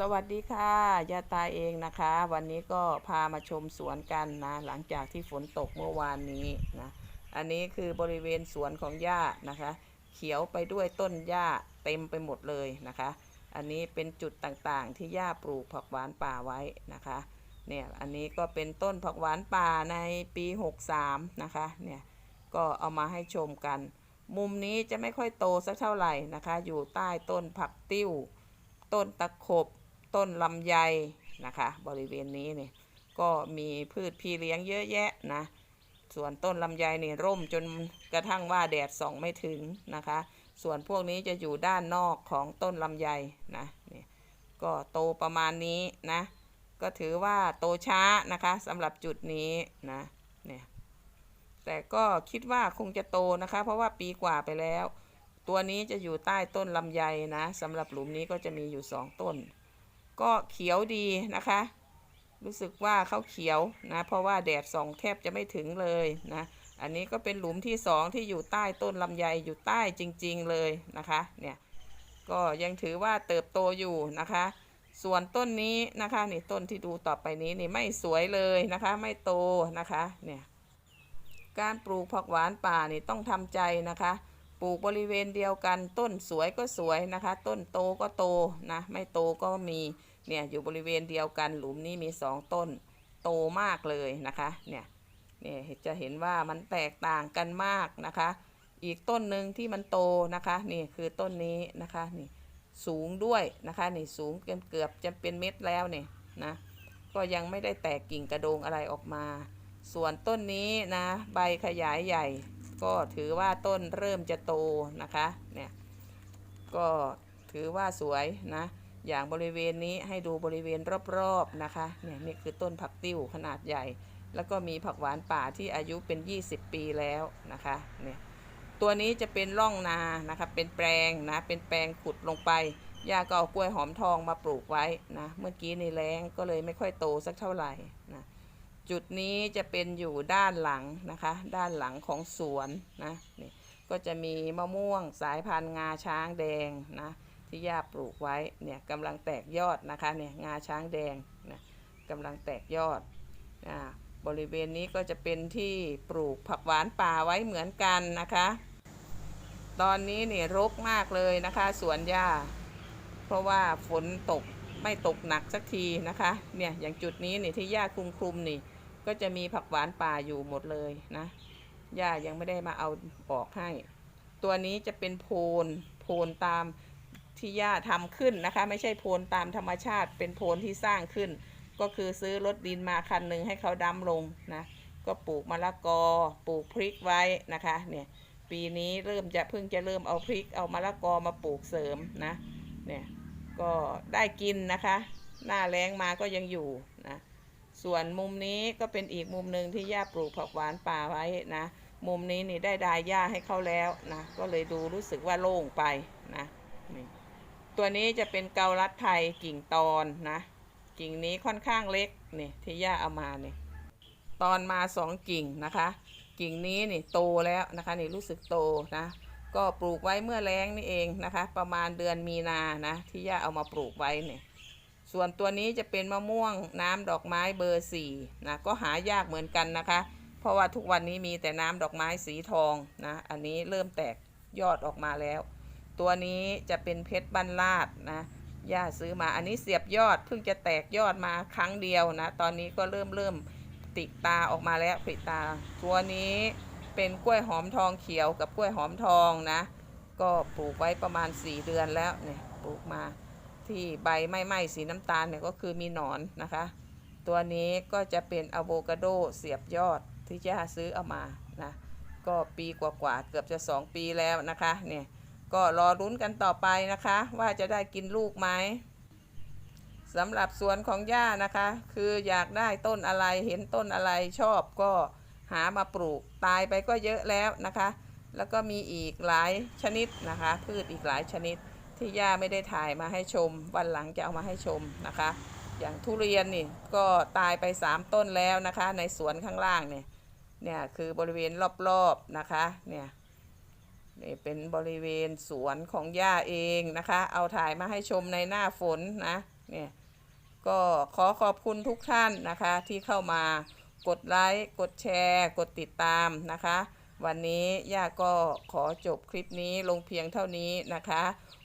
สวัสดีค่ะยาตาเองนะคะ วันนี้ก็พามาชมสวนกันนะหลังจากที่ฝนตกเมื่อวานนี้นะอันนี้คือบริเวณสวนของย่านะคะ เขียวไปด้วยต้นหญ้าเต็มไปหมดเลยนะคะ อันนี้เป็นจุดต่างๆ ที่ย่าปลูกผักหวานป่าไว้นะคะเนี่ยอันนี้ก็เป็นต้นผักหวานป่าในปี 63 นะคะเนี่ยก็เอามาให้ชมกัน มุมนี้จะไม่ค่อยโตสักเท่าไหร่นะคะ อยู่ใต้ต้นผักติ้ว ต้นตะขบ ต้นลำไยนะคะ บริเวณนี้เนี่ยก็มีพืชพี่เลี้ยงเยอะแยะนะ ส่วนต้นลำไยนี่ร่มจนกระทั่งว่าแดดส่องไม่ถึงนะคะ ส่วนพวกนี้จะอยู่ด้านนอกของต้นลำไยนะเนี่ยก็โตประมาณนี้นะ ก็ถือว่าโตช้านะคะสำหรับจุดนี้นะเนี่ยแต่ก็คิดว่าคงจะโตนะคะ เพราะว่าปีกว่าไปแล้ว ตัวนี้จะอยู่ใต้ต้นลำไยนะสำหรับหลุมนี้ก็จะมีอยู่สองต้น ก็เขียวดีนะคะ รู้สึกว่าเขาเขียวนะ เพราะว่าแดดส่องแทบจะไม่ถึงเลยนะ อันนี้ก็เป็นหลุมที่สองที่อยู่ใต้ต้นลำไยอยู่ใต้จริง ๆเลยนะคะ เนี่ย ก็ยังถือว่าเติบโตอยู่นะคะ ส่วนต้นนี้นะคะนี่ต้นที่ดูต่อไปนี้นี่ไม่สวยเลยนะคะ ไม่โตนะคะ เนี่ย การปลูกผักหวานป่านี่ต้องทำใจนะคะ ลูกบริเวณเดียวกันต้นสวยก็สวยนะคะ ต้นโตก็โตนะไม่โตก็มีเนี่ยอยู่บริเวณเดียวกันหลุมนี้มีสองต้นโตมากเลยนะคะเนี่ยเนี่ยจะเห็นว่ามันแตกต่างกันมากนะคะ อีกต้นหนึ่งที่มันโตนะคะนี่คือต้นนี้นะคะนี่สูงด้วยนะคะนี่สูงเกือบเกือบจะเป็นเม็ดแล้วเนี่ยนะก็ยังไม่ได้แตกกิ่งกระโดงอะไรออกมา ส่วนต้นนี้นะใบขยายใหญ่ ก็ถือว่าต้นเริ่มจะโตนะคะเนี่ยก็ถือว่าสวยนะอย่างบริเวณนี้ให้ดูบริเวณรอบๆนะคะเนี่ยนี่คือต้นผักติ้วขนาดใหญ่ แล้วก็มีผักหวานป่าที่อายุเป็น 20 ปีแล้วนะคะเนี่ยตัวนี้จะเป็นร่องนานะคะเป็นแปลงนะเป็นแปลงขุดลงไปย่าก็เอากล้วยหอมทองมาปลูกไว้นะเมื่อกี้ในแรงก็เลยไม่ค่อยโตสักเท่าไหร่นะ จุดนี้จะเป็นอยู่ด้านหลังนะคะ ด้านหลังของสวนนะนี่ก็จะมีมะม่วงสายพันธุ์งาช้างแดงนะที่ย่าปลูกไว้เนี่ยกำลังแตกยอดนะคะเนี่ยงาช้างแดงนะกำลังแตกยอดอ่าบริเวณนี้ก็จะเป็นที่ปลูกผักหวานป่าไว้เหมือนกันนะคะ ตอนนี้เนี่ยรกมากเลยนะคะสวนหญ้า เพราะว่าฝนตกไม่ตกหนักสักทีนะคะ เนี่ยอย่างจุดนี้เนี่ยที่หญ้าคลุมคลุมนี่ ก็จะมีผักหวานป่าอยู่หมดเลยนะหญ้ายังไม่ได้มาเอาออกให้ ตัวนี้จะเป็นโพนโพนตามที่หญ้าทำขึ้นนะคะ ไม่ใช่โพนตามธรรมชาติ เป็นโพนที่สร้างขึ้น ก็คือซื้อรถดินมาคันหนึ่งให้เขาดำลงนะ ก็ปลูกมะละกอ ปลูกพริกไว้นะคะ เนี่ย ปีนี้เริ่มจะเพิ่งจะเริ่มเอาพริกเอามะละกอมาปลูกเสริมนะ เนี่ย ก็ได้กินนะคะ หน้าแรงมาก็ยังอยู่นะ ส่วนมุมนี้ก็เป็นอีกมุมหนึ่งที่ย่าปลูกผักหวานป่าไว้นะ มุมนี้นี่ได้ดายหญ้าให้เขาแล้วนะ ก็เลยดูรู้สึกว่าโล่งไปนะนี่ตัวนี้จะเป็นเกาลัดไทยกิ่งตอนนะ กิ่งนี้ค่อนข้างเล็กนี่ที่ย่าเอามาเนี่ยตอนมาสองกิ่งนะคะ กิ่งนี้นี่โตแล้วนะคะนี่รู้สึกโตนะ ก็ปลูกไว้เมื่อแล้งนี่เองนะคะ ประมาณเดือนมีนานะที่ย่าเอามาปลูกไว้เนี่ย ส่วนตัวนี้จะเป็นมะม่วงน้ำดอกไม้เบอร์สี่นะก็หายากเหมือนกันนะคะ เพราะว่าทุกวันนี้มีแต่น้ำดอกไม้สีทองนะอันนี้เริ่มแตกยอดออกมาแล้ว ตัวนี้จะเป็นเพชรบ้นลาดนะย่าซื้อมาอันนี้เสียบยอดเพิ่งจะแตกยอดมาครั้งเดียวนะตอนนี้ก็เริ่มเริ่มติดตาออกมาแล้วปิดตา ตัวนี้เป็นกล้วยหอมทองเขียวกับกล้วยหอมทองนะ ก็ปลูกไว้ประมาณ 4 เดือนแล้วเนี่ยปลูกมา ที่ใบไม่ไหม้สีน้ำตาลเนี่ยก็คือมีหนอนนะคะ ตัวนี้ก็จะเป็นอะโวคาโดเสียบยอดที่ย่าซื้อเอามานะก็ปีกว่าๆเกือบจะ 2 ปีแล้วนะคะเนี่ยก็รอรุ้นกันต่อไปนะคะ ว่าจะได้กินลูกไหมสำหรับสวนของย่านะคะ คืออยากได้ต้นอะไรเห็นต้นอะไรชอบก็หามาปลูกตายไปก็เยอะแล้วนะคะ แล้วก็มีอีกหลายชนิดนะคะ พืชอีกหลายชนิด ที่ย่าไม่ได้ถ่ายมาให้ชม วันหลังจะเอามาให้ชมนะคะ อย่างทุเรียนนี่ก็ตายไปสามต้นแล้วนะคะ ในสวนข้างล่างเนี่ยเนี่ยคือบริเวณรอบๆนะคะเนี่ยนี่เป็นบริเวณสวนของย่าเองนะคะ เอาถ่ายมาให้ชมในหน้าฝนนะเนี่ยก็ขอขอบคุณทุกท่านนะคะที่เข้ามากดไลค์ กดแชร์ กดติดตามนะคะ วันนี้ย่าก็ขอจบคลิปนี้ลงเพียงเท่านี้นะคะ